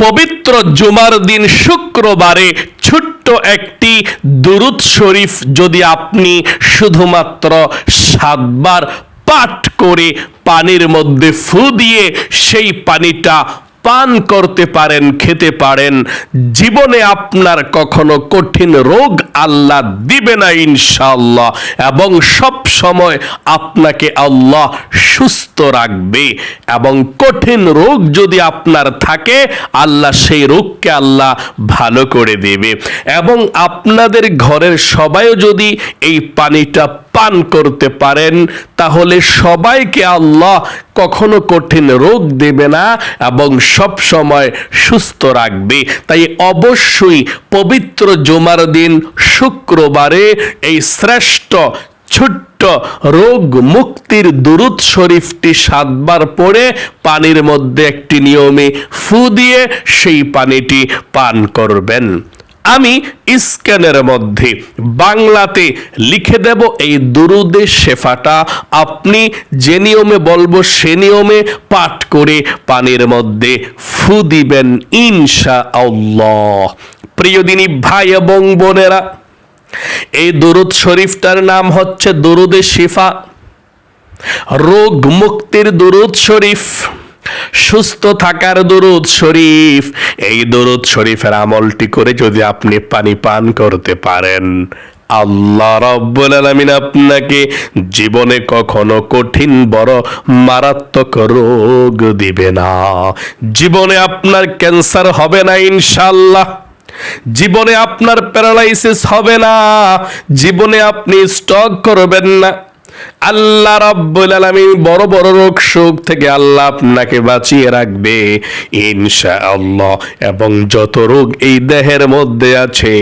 পবিত্র জুমার দিন শুক্রবারে ছোট্ট একটি দুরুদ শরীফ যদি আপনি শুধুমাত্র সাতবার পাঠ করে পানির মধ্যে ফু দিয়ে সেই পানিটা পান করতে পারেন, খেতে পারেন, জীবনে আপনার কখনো কঠিন রোগ আল্লাহ দিবে না ইনশাআল্লাহ। এবং সব সময় আপনাকে আল্লাহ সুস্থ রাখবে। এবং কঠিন রোগ যদি আপনার থাকে, আল্লাহ সেই রোগকে আল্লাহ ভালো করে দেবে। এবং আপনাদের ঘরের সবাইও যদি এই পানিটা পান করতে পারেন, তাহলে সবাইকে আল্লাহ কখনো কঠিন রোগ দেবে না। এবং সব সময় সুস্থ রাখবে। তাই অবশ্যই পবিত্র জুমার দিন শুক্রবারে এই শ্রেষ্ঠ, ছোট্ট রোগ মুক্তির দুরুদ শরীফটি সাতবার পড়ে পানির মধ্যে একটি নিয়মে ফু দিয়ে সেই পানিটি পান করবেন। আমি স্ক্যানের মধ্যে বাংলাতে লিখে দেব এই দুরুদে শেফাটা। আপনি যে নিয়মে বলব সে নিয়মে পাঠ করে পানির মধ্যে ফু দিবেন ইনশা আল্লাহ প্রিয় দিনী ভাই এবং বোনেরা, এই দুরুদ শরীফটার নাম হচ্ছে দুরুদে শিফা। রোগ মুক্তির দুরুদ শরীফ। সুস্থ থাকার দরুদ শরীফ। এই দরুদ শরীফের আমলটি করে যদি আপনি পানি পান করতে পারেন, আল্লাহ রব্বুল আলামিন আপনাকে জীবনে কখনো কঠিন, বড়, মারাত্মক রোগ দিবে না। জীবনে আপনার ক্যান্সার হবে না ইনশাল্লাহ জীবনে আপনার প্যারালাইসিস হবে না। জীবনে আপনি স্টক করবেন না। আল্লাহ রাব্বুল আলামিন বড় বড় রোগ শোক থেকে আল্লাহ আপনাকে বাঁচিয়ে রাখবে, ইনশাআল্লাহ। এবং যত রোগ এই দেহের মধ্যে আছে,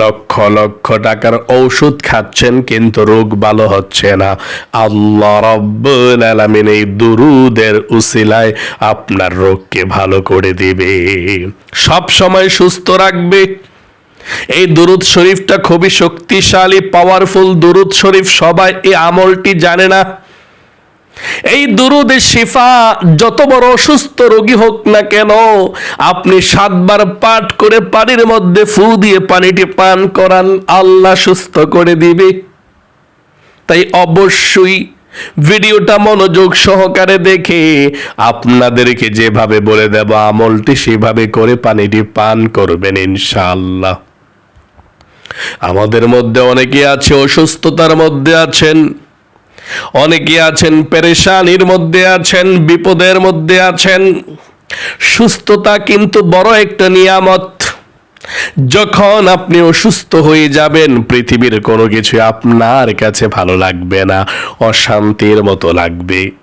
লক্ষ লক্ষ টাকার ঔষধ খাচ্ছেন কিন্তু রোগ ভালো হচ্ছে না। আল্লাহ রাব্বুল আলামিন এই দুরুদের উসিলায় আপনার রোগকে ভালো করে দিবে। সব সময় সুস্থ রাখবে এই দুরুদ শরীফটা খুবই শক্তিশালী পাওয়ারফুল দুরুদ শরীফ, সবাই এই আমলটি জানে না। এই দুরুদে শিফা যত বড় অসুস্থ রোগী হোক না কেন, আপনি সাতবার পাঠ করে পানির মধ্যে ফু দিয়ে পানিটি পান করান, আল্লাহ সুস্থ করে দিবে। তাই অবশ্যই ভিডিওটা মনোযোগ সহকারে দেখে আপনাদেরকে যেভাবে বলে দেব, আমলটি সেভাবে করে পানিটি পান করবেন ইনশাআল্লাহ। আমাদের মধ্যে অনেকে আছে, অসুস্থতার মধ্যে আছেন। অনেকে আছেন, পেরেশানির মধ্যে আছেন, বিপদের মধ্যে আছেন। সুস্থতা কিন্তু বড় একটা নিয়ামত। যখন আপনি অসুস্থ হয়ে যাবেন, পৃথিবীর কোনো কিছু আপনার কাছে ভালো লাগবে না, অশান্তির মতো লাগবে।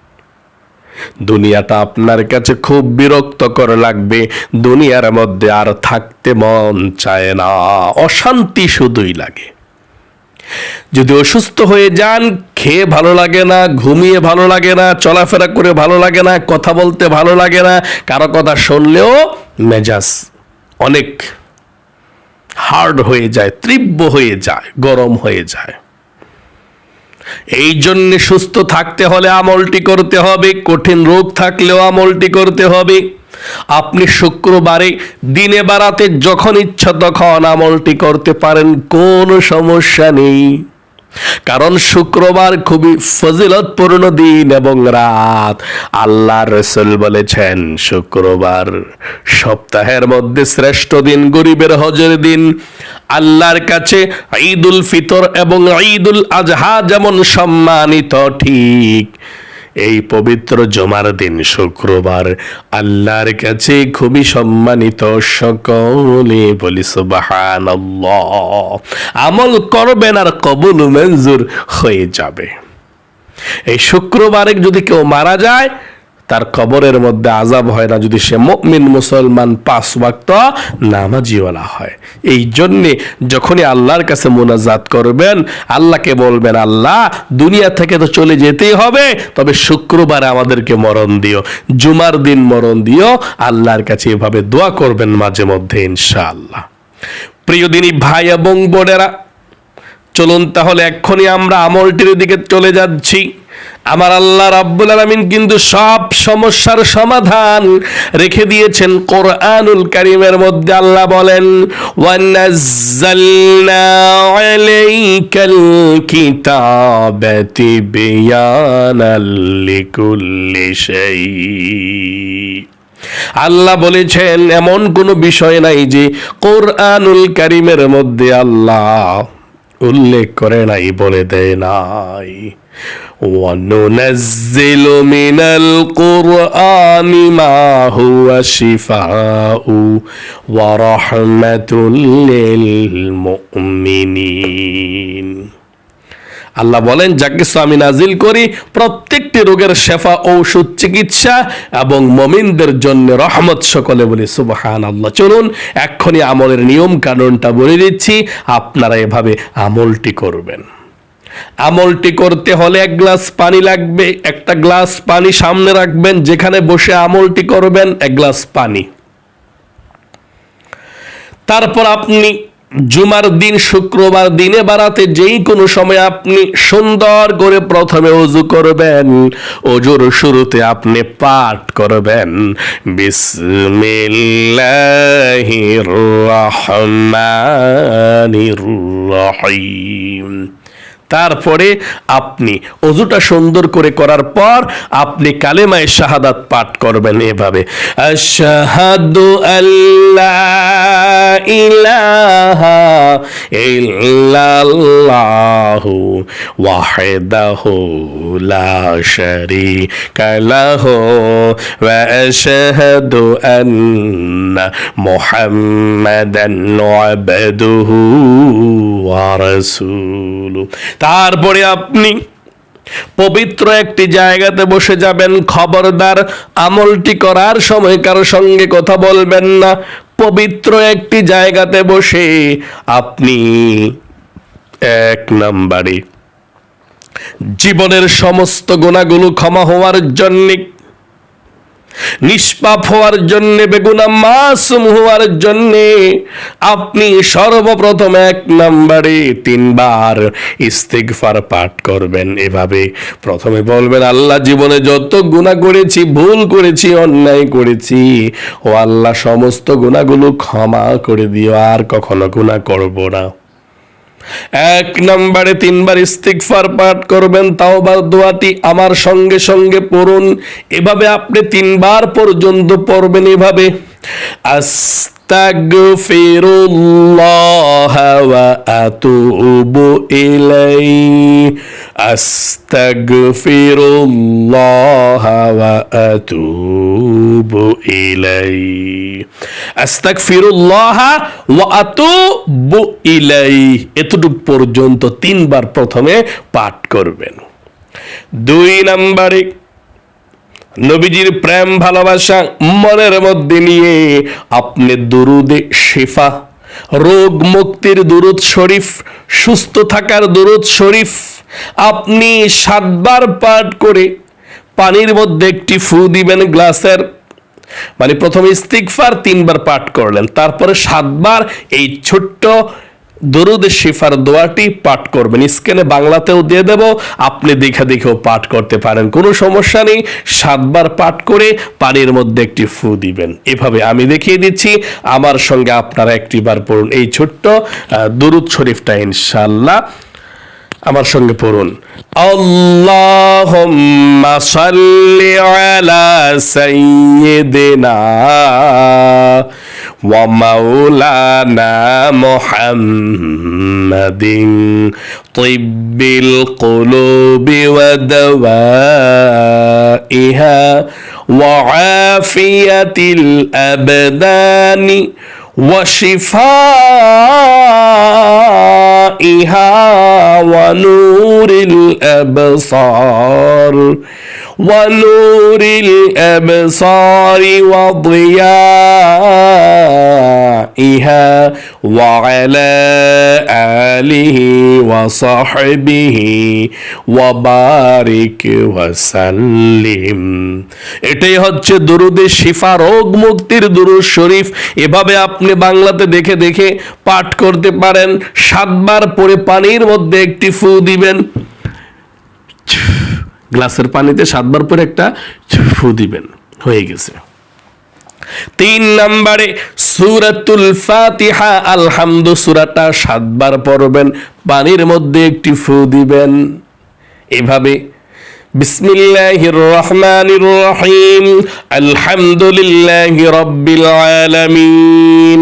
দুনিয়াটা আপনার কাছে খুব বিরক্তকর লাগবে। দুনিয়ার মধ্যে আর থাকতে মন চায় না। অশান্তি শুধুই লাগে। যদি অসুস্থ হয়ে যান, খেয়ে ভালো লাগে না, ঘুমিয়ে ভালো লাগে না, চলাফেরা করে ভালো লাগে না, কথা বলতে ভালো লাগে না, কারও কথা শুনলেও মেজাজ অনেক হার্ড হয়ে যায়, তীব্র হয়ে যায়, গরম হয়ে যায়। এই জন্য সুস্থ থাকতে হলে আমলটি করতে হবে, কঠিন রোগ থাকলেও আমলটি করতে হবে। আপনি শুক্রবারে দিনে বাড়াতে যখন ইচ্ছা তখন আমলটি করতে পারেন, কোনো সমস্যা নেই। কারণ শুক্রবার খুবই ফজিলতপূর্ণ দিন এবং রাত। আল্লাহ রসুল বলেছেন, শুক্রবার সপ্তাহের মধ্যে শ্রেষ্ঠ দিন গরিবের হজের দিন। আল্লাহর কাছে ঈদুল ফিতর এবং ঈদুল আজহা যেমন সম্মানিত, ঠিক এই পবিত্র জমার দিন শুক্রবার আল্লাহর কাছে খুবই সম্মানিত সকলে বলি সুবাহান আমল করবেন আর কবুল মঞ্জুর হয়ে যাবে। এই শুক্রবারে যদি কেউ মারা যায় তার কবরের মধ্যে আজাব হয় না। যদি সে মুমিন মুসলমান পাঁচ ওয়াক্ত নামাজিওয়ালা হয়। এই জন্যে যখনই আল্লাহর কাছে মোনাজাত করবেন, আল্লাহকে বলবেন, আল্লাহ, দুনিয়া থেকে তো চলে যেতেই হবে, তবে শুক্রবার আমাদেরকে মরণ দিও, জুমার দিন মরণ দিও। আল্লাহর কাছে এভাবে দোয়া করবেন মাঝে মধ্যে, ইনশাআল্লাহ। প্রিয় দিনী ভাই এবং বোনেরা, চলুন তাহলে এক্ষুনি আমরা আমলটির দিকে চলে যাচ্ছি। আমার আল্লাহ রাব্বুল আলামিন কিন্তু সব সমস্যার সমাধান রেখে দিয়েছেন কোরআনুল কারীমের মধ্যে। আল্লাহ বলেন আল্লাহ বলেছেন, এমন কোনো বিষয় নাই যে কোরআনুল কারীমের মধ্যে আল্লাহ উল্লেখ করে নাই, বলে দেয় নাই। وننزل من القرآن ما هو شفاء ورحمة للمؤمنين আল্লাহ বলেন যা কিছু আমি নাজিল করি প্রত্যেকটি রোগের শেফা ঔষধ চিকিৎসা এবং মমিনদের জন্য রহমত সকলে বলি সুবহান আল্লাহ চলুন এক্ষুনি আমলের নিয়ম কানুনটা বলে দিচ্ছি আপনারা এভাবে আমলটি করবেন আমলটি করতে হলে এক গ্লাস পানি লাগবে, একটা গ্লাস পানি সামনে রাখবেন, যেখানে বসে আমলটি করবেন, এক গ্লাস পানি। তারপর আপনি জুমার দিন, শুক্রবার দিনে বাড়াতে যেই কোনো সময় আপনি সুন্দর করে প্রথমে অজু করবেন অজুর শুরুতে আপনি পাঠ করবেন। বিসমিল্লাহির রহমানির রহিম। তারপরে আপনি অজুটা সুন্দর করে করার পর আপনি কালেমায় শাহাদাত পাঠ করবেন এভাবে। আশহাদু আল্লাহ ইলাহা ইল্লাল্লাহু ওয়াহদাহু লা শারীকা লাহু ওয়া আশহাদু আন্না মুহাম্মাদান আবদুহু ওয়া রাসূলুহু। তারপরে আপনি পবিত্র একটি জায়গাতে বসে যাবেন, খবরদার আমলটি করার সময় কারও সঙ্গে কথা বলবেন না। পবিত্র একটি জায়গাতে বসে আপনি এক নাম্বারে জীবনের সমস্ত গুণাগুলো ক্ষমা হওয়ার জন্যে নিষ্পাপ হওয়ার জন্যে, বেগুনা মাসুম হওয়ার জন্যে আপনি সর্বপ্রথম এক নম্বরে তিনবার ইস্তিগফার পাঠ করবেন। এভাবে প্রথমে বলবেন, আল্লাহ জীবনে যত গুণা করেছি, ভুল করেছি, অন্যায় করেছি, ও আল্লাহ সমস্ত গুণাগুলো ক্ষমা করে দিও, আর কখনো গুণা করব না। এক নম্বরে তিনবার ইস্তিগফার পাঠ করবেন, তাওবার দোয়াটি আমার সঙ্গে সঙ্গে পড়ুন। এভাবে আপনি তিনবার পর্যন্ত পড়বেন এভাবে। আস্তাগফিরুল্লাহ ওয়া আতুবু ইলাইহি আস্তাগফিরুল্লাহ ওয়া আতুবু ইলাইহি আস্তাগফিরুল্লাহ ওয়া আতুবু ইলাইহি এতটুক পর্যন্ত তিনবার প্রথমে পাঠ করবেন। দুই নম্বরে নবীজির প্রেম, ভালোবাসা, মনের মধ্যে নিয়ে আপনি দুরুদে শিফা। রোগ মুক্তির দুরুদ শরীফ, সুস্থ থাকার দুরুদ শরীফ। আপনি সাতবার পাঠ করে পানির মধ্যে একটি ফু দিবেন গ্লাসের। মানে প্রথমে ইস্তিকফার তিনবার পাঠ করলেন, তারপরে সাতবার এই ছোট্ট দরুদ শিফার দোয়াটি পাঠ করবেন। স্ক্যানে বাংলাতেও দিয়ে দেব, আপনি দেখে দেখেও পাঠ করতে পারেন। কোনো সমস্যা নেই, সাতবার পাঠ করে পানির মধ্যে একটি ফু দিবেন। এভাবে আমি দেখিয়ে দিচ্ছি, আমার সঙ্গে আপনারা একটিবার পড়ুন এই ছোট্ট দরুদ শরীফটা ইনশাল্লাহ আমার সঙ্গে পড়ুন, আল্লাহুম্মা সাল্লি আলা সাইয়্যিদিনা। ওয়া মাওলানা মুহাম্মাদিন তিব্বিল কুলুবি ওয়া দাওয়াইহা ওয়া আফিয়াতিল আবদানি وشفائها ونور الأبصار ونور الأبصار وضيائها وعلى آله وصحبه وبارك وسلم এটাই হচ্ছে দুরুদে শিফা রোগ মুক্তির দুরুদ শরীফ এভাবে আপনি বাংলাতে দেখে দেখে পাঠ করতে পারেন সাতবার পরে পানির মধ্যে একটি ফু দিবেন গ্লাসের পানিতে সাতবার পরে একটা ফু দিবেন হয়ে গেছে তিন নম্বরে সুরাতুল ফাতিহা, আলহামদু, সুরাটা সাতবার পড়বেন, পানির মধ্যে একটি ফু দিবেন। এভাবে, বিসমিল্লাহির রহমানির রহিম, আলহামদুলিল্লাহি রব্বিল আলামিন।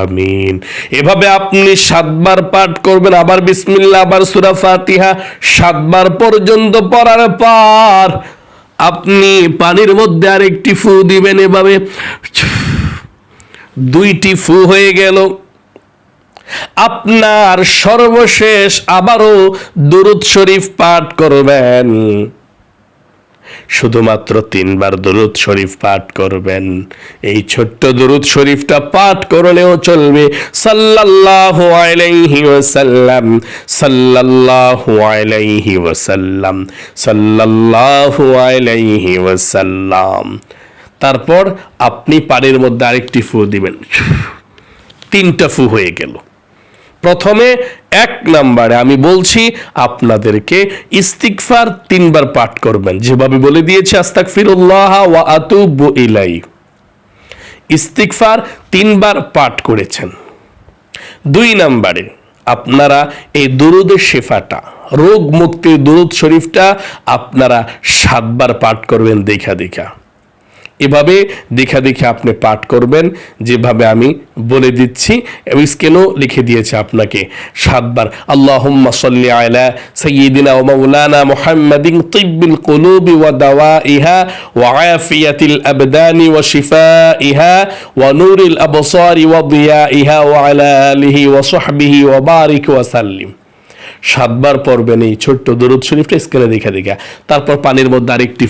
আমিন। এভাবে আপনি সাতবার পাঠ করবেন, আবার বিসমিল্লাহ, আবার সুরা ফাতিহা, সাতবার পর্যন্ত পড়ার পর আপনি পানির মধ্যে আরেকটি ফু দিবেন। এভাবে দুইটি ফু হয়ে গেল। আপনার সর্বশেষ আবারও দুরুদ শরীফ পাঠ করবেন। শুধুমাত্র তিনবার দরুদ শরীফ পাঠ করবেন। এই ছোট্ট দরুদ শরীফটা পাঠ করলেও চলবে। সাল্লাল্লাহু আলাইহি ওয়াসাল্লাম, সাল্লাল্লাহু আলাইহি ওয়াসাল্লাম, সাল্লাল্লাহু আলাইহি ওয়াসাল্লাম। তারপর আপনি পানির মধ্যে আরেকটি ফু দিবেন। তিনটা ফু হয়ে গেল। প্রথমে এক নাম্বারে আমি বলছি আপনাদেরকে ইস্তিকফার তিনবার পাঠ করবেন। যেভাবে বলে দিয়েছি আস্তাক ফিরুল্লাহ ওয়া আতুবু ইলাই ইস্তিকফার তিনবার পাঠ করেছেন। দুই নাম্বারে, আপনারা এই দুরুদের শেফাটা রোগ মুক্তির দুরুদ শরীফটা আপনারা সাতবার পাঠ করবেন দেখা দেখা। এভাবে দেখা দেখে আপনি পাঠ করবেন, যেভাবে আমি বলে দিচ্ছি স্কেলও লিখে দিয়েছে আপনাকে সাতবার। আল্লাহুম্মা সাল্লি আলা সাইয়্যিদিনা ওয়া মাওলানা মুহাম্মাদিন তিব্বিল কুলুবি ওয়া দাওয়াইহা ওয়া আফিয়াতিল আবদানি ওয়া শিফাইহা ওয়া নূরিল আবসারি ওয়া দিয়াইহা ওয়া আলা আলিহি ওয়া সাহবিহি ওয়া বারিক ওয়া সাল্লিম। সাতবার পড়বেন এই ছোট্ট দরুদ শরীফটা স্কেলে দেখে দেখা। তারপর পানির মধ্যে আরেকটি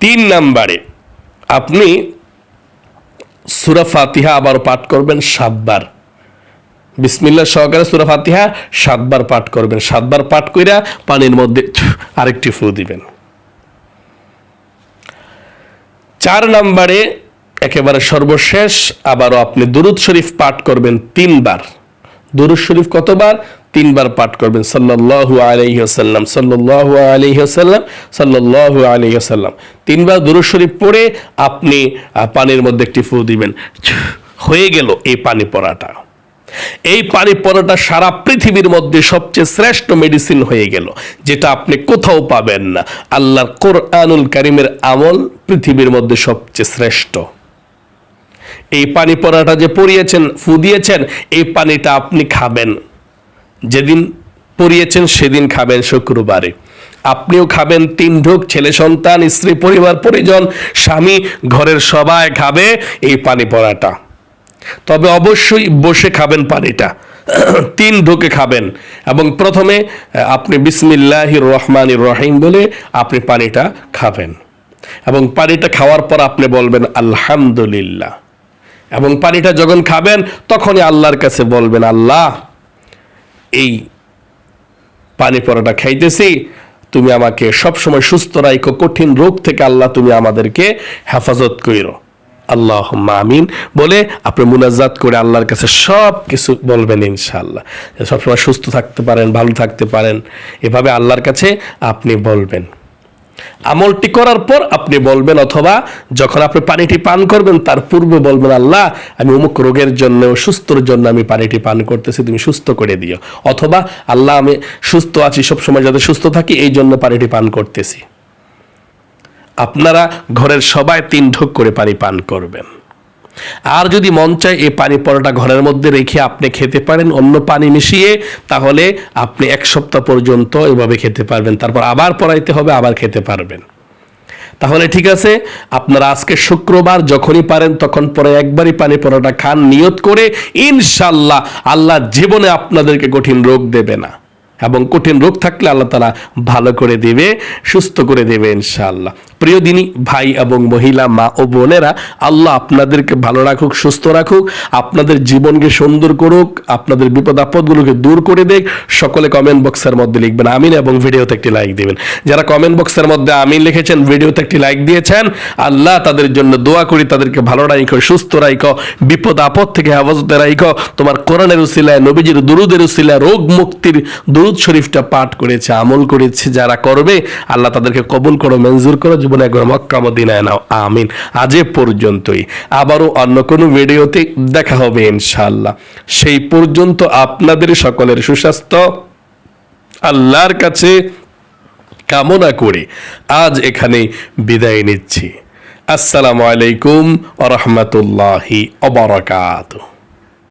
তিন নাম্বারে আপনি সুরা ফাতিহা আবার পাঠ করবেন সাতবার। বিসমিল্লা সহকারে সুরা ফাতিহা সাতবার পাঠ করবেন। সাতবার পাঠ কইরা পানির মধ্যে আরেকটি ফু দিবেন। চার নাম্বারে একেবারে সর্বশেষ, আবারও আপনি দুরুদ শরীফ পাঠ করবেন তিনবার। দুরুদ শরীফ কতবার? তিনবার পাঠ করবেন। সাল্লাল্লাহু আলাইহি ওয়াসাল্লাম, সাল্লাল্লাহু আলাইহি ওয়াসাল্লাম, সাল্লাল্লাহু আলাইহি ওয়াসাল্লাম। তিনবার দুরূদ শরীফ পড়ে আপনি পানির মধ্যে একটি ফু দিবেন। হয়ে গেল এই পানি পড়াটা। এই পানি পড়াটা সারা পৃথিবীর মধ্যে সবচেয়ে শ্রেষ্ঠ মেডিসিন হয়ে গেল, যেটা আপনি কোথাও পাবেন না। আল্লাহর কোরআনুল কারিমের আমল পৃথিবীর মধ্যে সবচেয়ে শ্রেষ্ঠ। এই পানি পরাটা যে পরিয়েছেন ফু দিয়েছেন এই পানিটা আপনি খাবেন। যেদিন পরিয়েছেন, সেদিন খাবেন শুক্রবারে। আপনিও খাবেন তিন ঢোক, ছেলে সন্তান, স্ত্রী, পরিবার, পরিজন, স্বামী, ঘরের সবাই খাবে এই পানি পরাটা। তবে অবশ্যই বসে খাবেন পানিটা। তিন ঢোকে খাবেন এবং প্রথমে আপনি বিসমিল্লাহির রহমানির রহিম বলে আপনি পানিটা খাবেন। এবং পানিটা খাওয়ার পর আপনি বলবেন, আলহামদুলিল্লাহ। এবং পানিটা যখন খাবেন, তখনই আল্লাহর কাছে বলবেন, আল্লাহ, এই পানি পরাটা খাইতেছি। তুমি আমাকে সবসময় সুস্থ রাখো কঠিন রোগ থেকে আল্লাহ তুমি আমাদেরকে হেফাজত কইরো। আল্লাহ আমিন বলে আপনি মুনাজাত করে আল্লাহর কাছে সব কিছু বলবেন ইনশাআল্লাহ। সবসময় সুস্থ থাকতে পারেন, ভালো থাকতে পারেন। এভাবে আল্লাহর কাছে আপনি বলবেন। আমলটি করার পর আপনি বলবেন, অথবা যখন আপনি পানিটি পান করবেন, তার পূর্বে বলবেন, আল্লাহ, আমি অমুক রোগের জন্য, সুস্থর জন্য আমি পানিটি পান করতেছি, তুমি সুস্থ করে দিও। অথবা, আল্লাহ, আমি সুস্থ আছি, সবসময় যাতে সুস্থ থাকি, এই জন্য পানিটি পান করতেছি। আপনারা ঘরের সবাই তিন ঢোক করে পানি পান করবেন। আর যদি মন চায় এই পানি পরোটা ঘরের মধ্যে রেখে আপনি খেতে পারেন, অন্য পানি মিশিয়ে, তাহলে আপনি এক সপ্তাহ পর্যন্ত এভাবে খেতে পারবেন। তারপর আবার পড়াইতে হবে, আবার খেতে পারবেন। তাহলে ঠিক আছে, আপনারা আজকে শুক্রবার যখনই পারেন, তখন পরে একবারই পানি পরোটা খান, নিয়ত করে ইনশাল্লাহ আল্লাহ জীবনে আপনাদেরকে কঠিন রোগ দেবে না। এবং কঠিন রোগ থাকলে আল্লাহ তালা ভালো করে দেবে, সুস্থ করে দেবে ইনশাআল্লাহ। প্রিয় দিনী, ভাই এবং মহিলা, মা ও বোনেরা, আল্লাহ আপনাদেরকে ভালো রাখুক, সুস্থ রাখুক, আপনাদের জীবনকে সুন্দর করুক, আপনাদের বিপদ আপদগুলোকে দূর করে দেখ সকলে কমেন্ট বক্সের মধ্যে লিখবেন আমিন এবং ভিডিওতে একটি লাইক দিবেন। যারা কমেন্ট বক্সের মধ্যে আমিন লিখেছেন, ভিডিওতে একটি লাইক দিয়েছেন, আল্লাহ তাদের জন্য দোয়া করি, তাদেরকে ভালো রাখো সুস্থ রাখো বিপদ আপদ থেকে হেফাজতে রাখো তোমার কোরআনের উসিলায়, নবীজির দুরুদের উসিলায়, রোগ মুক্তির দুরুদ শরীফটা পাঠ করেছে, আমল করেছে, যারা করবে, আল্লাহ তাদেরকে কবুল করো, মঞ্জুর করো, জীবনে একবার মক্কা, মদিনায় নাও, আমিন। আজ পর্যন্তই। আবারও অন্য কোনো ভিডিওতে দেখা হবে ইনশাআল্লাহ। সেই পর্যন্ত আপনাদের সকলের সুস্বাস্থ্য, আল্লাহর কাছে কামনা করে আজ এখানে বিদায় নিচ্ছি। আসসালামু আলাইকুম আ রহমতুল্লাহি অবরাকাতুহ